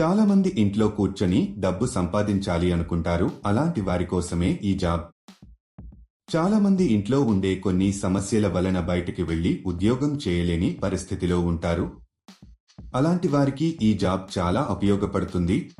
చాలా మంది ఇంట్లో కూర్చొని డబ్బు సంపాదించాలి అనుకుంటారు. అలాంటి వారి కోసమే ఈ జాబ్. చాలా మంది ఇంట్లో ఉండే కొన్ని సమస్యల వలన బయటికి వెళ్ళి ఉద్యోగం చేయలేని పరిస్థితిలో ఉంటారు. అలాంటి వారికి ఈ జాబ్ చాలా ఉపయోగపడుతుంది.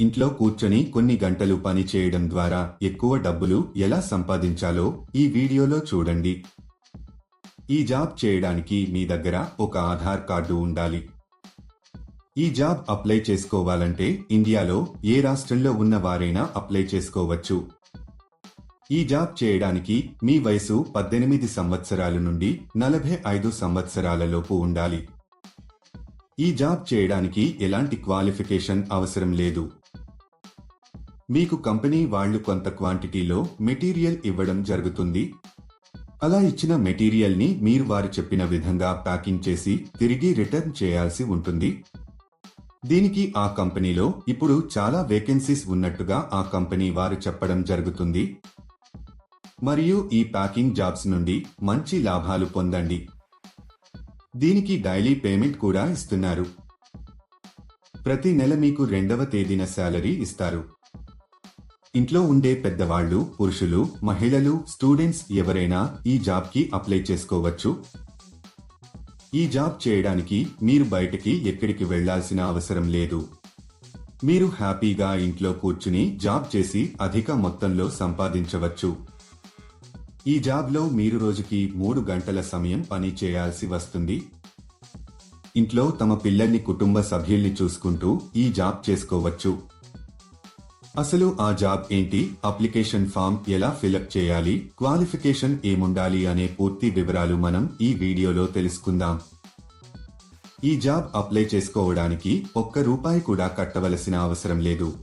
ఇంట్లో కూర్చొని కొన్ని గంటలు పని చేయడం ద్వారా ఎక్కువ డబ్బులు ఎలా సంపాదించాలో ఈ వీడియోలో చూడండి. ఈ జాబ్ చేయడానికి మీ దగ్గర ఒక ఆధార్ కార్డు ఉండాలి. ఈ జాబ్ అప్లై చేసుకోవాలంటే ఇండియాలో ఏ రాష్ట్రంలో ఉన్న వారైనా అప్లై చేసుకోవచ్చు. ఈ జాబ్ చేయడానికి మీ వయసు పద్దెనిమిది సంవత్సరాల నుండి నలభై ఐదు సంవత్సరాలలోపు ఉండాలి. ఈ జాబ్ చేయడానికి ఎలాంటి క్వాలిఫికేషన్ అవసరం లేదు. మీకు కంపెనీ వాళ్ళు కొంత క్వాంటిటీలో మెటీరియల్ ఇవ్వడం జరుగుతుంది. అలా ఇచ్చిన మెటీరియల్ని మీరు వారు చెప్పిన విధంగా ప్యాకింగ్ చేసి తిరిగి రిటర్న్ చేయాల్సి ఉంటుంది. దీనికి ఆ కంపెనీలో ఇప్పుడు చాలా వేకెన్సీస్ ఉన్నట్టుగా ఆ కంపెనీ వారు చెప్పడం జరుగుతుంది. మరియు ఈ ప్యాకింగ్ జాబ్స్ నుండి మంచి లాభాలు పొందండి. దీనికి డైలీ పేమెంట్ కూడా ఇస్తున్నారు. ప్రతి నెల మీకు రెండవ తేదీన శాలరీ ఇస్తారు. ఇంట్లో ఉండే పెద్దవాళ్ళు పురుషులు మహిళలు స్టూడెంట్స్ ఎవరైనా ఈ జాబ్కి అప్లై చేసుకోవచ్చు. ఈ జాబ్ చేయడానికి మీరు బయటికి ఎక్కడికి వెళ్ళాల్సిన అవసరం లేదు. మీరు హ్యాపీగా ఇంట్లో కూర్చుని జాబ్ చేసి అధిక మొత్తంలో సంపాదించవచ్చు. ఈ జాబ్లో మీరు రోజుకి మూడు గంటల సమయం పని చేయాల్సి వస్తుంది. ఇంట్లో తమ పిల్లల్ని కుటుంబ సభ్యుల్ని చూసుకుంటూ ఈ జాబ్ చేసుకోవచ్చు. అసలు ఆ జాబ్ ఏంటి? అప్లికేషన్ ఫామ్ ఎలా ఫిలప్ చేయాలి? క్వాలిఫికేషన్ ఏముండాలి అనే పూర్తి వివరాలు మనం ఈ వీడియోలో తెలుసుకుందాం. ఈ జాబ్ అప్లై చేసుకోవడానికి ఒక్క రూపాయి కూడా కట్టవలసిన అవసరం లేదు.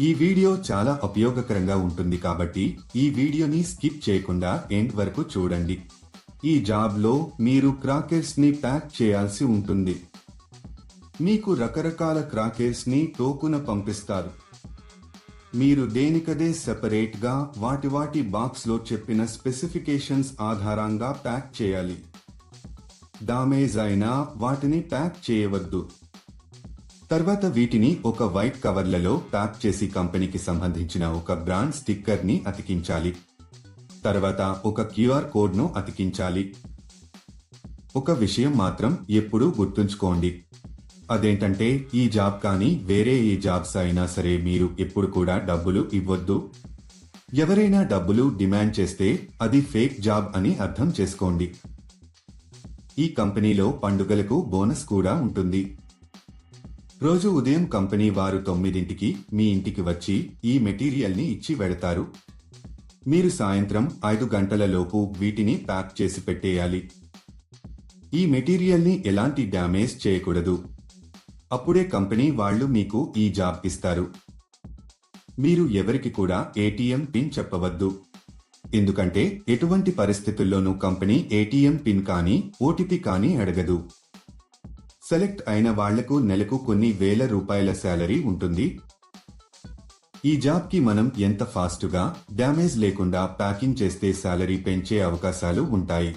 ఈ వీడియో చాలా ఉపయోగకరంగా ఉంటుంది కాబట్టి ఈ వీడియోని స్కిప్ చేయకుండా ఎండ్ వరకు చూడండి. ఈ జాబ్లో మీరు క్రాకెట్స్ని ప్యాక్ చేయాల్సి ఉంటుంది. మీకు రకరకాల క్రాకెట్స్ని టోకున పంపిస్తారు. మీరు దేనికదే సెపరేట్గా వాటి వాటి బాక్స్లో చెప్పిన స్పెసిఫికేషన్స్ ఆధారంగా ప్యాక్ చేయాలి. డామేజ్ అయినా వాటిని ప్యాక్ చేయవద్దు. తర్వాత వీటిని ఒక వైట్ కవర్లలో ప్యాక్ చేసి కంపెనీకి సంబంధించిన ఒక బ్రాండ్ స్టిక్కర్ని అతికించాలి. తర్వాత ఒక క్యూఆర్ కోడ్ను అతికించాలి. ఒక విషయం మాత్రం ఎప్పుడూ గుర్తుంచుకోండి. అదేంటంటే ఈ జాబ్ కానీ వేరే ఏ జాబ్స్ అయినా సరే మీరు ఎప్పుడు కూడా డబ్బులు ఇవ్వద్దు. ఎవరైనా డబ్బులు డిమాండ్ చేస్తే అది ఫేక్ జాబ్ అని అర్థం చేసుకోండి. ఈ కంపెనీలో పండుగలకు బోనస్ కూడా ఉంటుంది. రోజు ఉదయం కంపెనీ వారు తొమ్మిదింటికి మీ ఇంటికి వచ్చి ఈ మెటీరియల్ని ఇచ్చి వెడతారు. మీరు సాయంత్రం ఐదు గంటల లోపు వీటిని ప్యాక్ చేసి పెట్టేయాలి. ఈ మెటీరియల్ని ఎలాంటి డ్యామేజ్ చేయకూడదు. అప్పుడే కంపెనీ వాళ్ళు మీకు ఈ జాబ్ ఇస్తారు. మీరు ఎవరికి కూడా ఏటీఎం పిన్ చెప్పవద్దు. ఎందుకంటే ఎటువంటి పరిస్థితుల్లోనూ కంపెనీ ఏటీఎం పిన్ కానీ ఓటీపీ కానీ అడగదు. సెలెక్ట్ అయిన వాళ్ళకు నెలకు కొన్ని వేల రూపాయల శాలరీ ఉంటుంది. ఈ జాబ్కి మనం ఎంత ఫాస్ట్గా డ్యామేజ్ లేకుండా ప్యాకింగ్ చేస్తే శాలరీ పెంచే అవకాశాలు ఉంటాయి.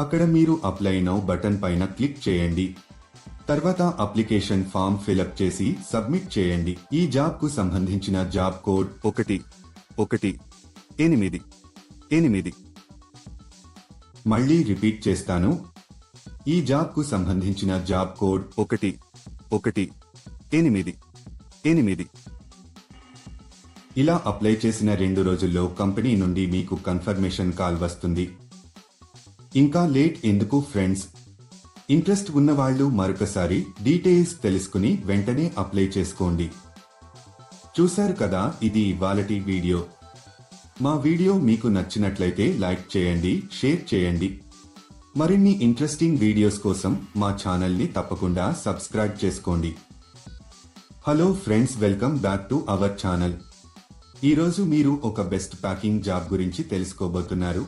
అక్కడ మీరు అప్లై నౌ బటన్ పైన క్లిక్ చేయండి. తర్వాత అప్లికేషన్ ఫామ్ ఫిలప్ చేసి సబ్మిట్ చేయండి. ఈ జాబ్కు సంబంధించిన జాబ్ కోడ్ ఒకటి ఒకటి ఎనిమిది ఎనిమిది. మళ్ళీ రిపీట్ చేస్తాను. ఈ జాబ్కు సంబంధించిన జాబ్ కోడ్ ఒకటి ఒకటి ఎనిమిది ఎనిమిది. ఇలా అప్లై చేసిన రెండు రోజుల్లో కంపెనీ నుండి మీకు కన్ఫర్మేషన్ కాల్ వస్తుంది. ఇంకా లేట్ ఎందుకు ఫ్రెండ్స్? ఇంట్రెస్ట్ ఉన్నవాళ్ళు మరొకసారి డీటెయిల్స్ తెలుసుకుని వెంటనే అప్లై చేసుకోండి. చూశారు కదా ఇది ఇవాళటి వీడియో. మా వీడియో మీకు నచ్చినట్లయితే లైక్ చేయండి షేర్ చేయండి. మరిన్ని ఇంట్రెస్టింగ్ వీడియోస్ కోసం మా ఛానల్ని తప్పకుండా సబ్స్క్రైబ్ చేసుకోండి. Hello friends welcome back to our channel. ఈరోజు మీరు ఒక బెస్ట్ ప్యాకింగ్ జాబ్ గురించి తెలుసుకోబోతున్నారు.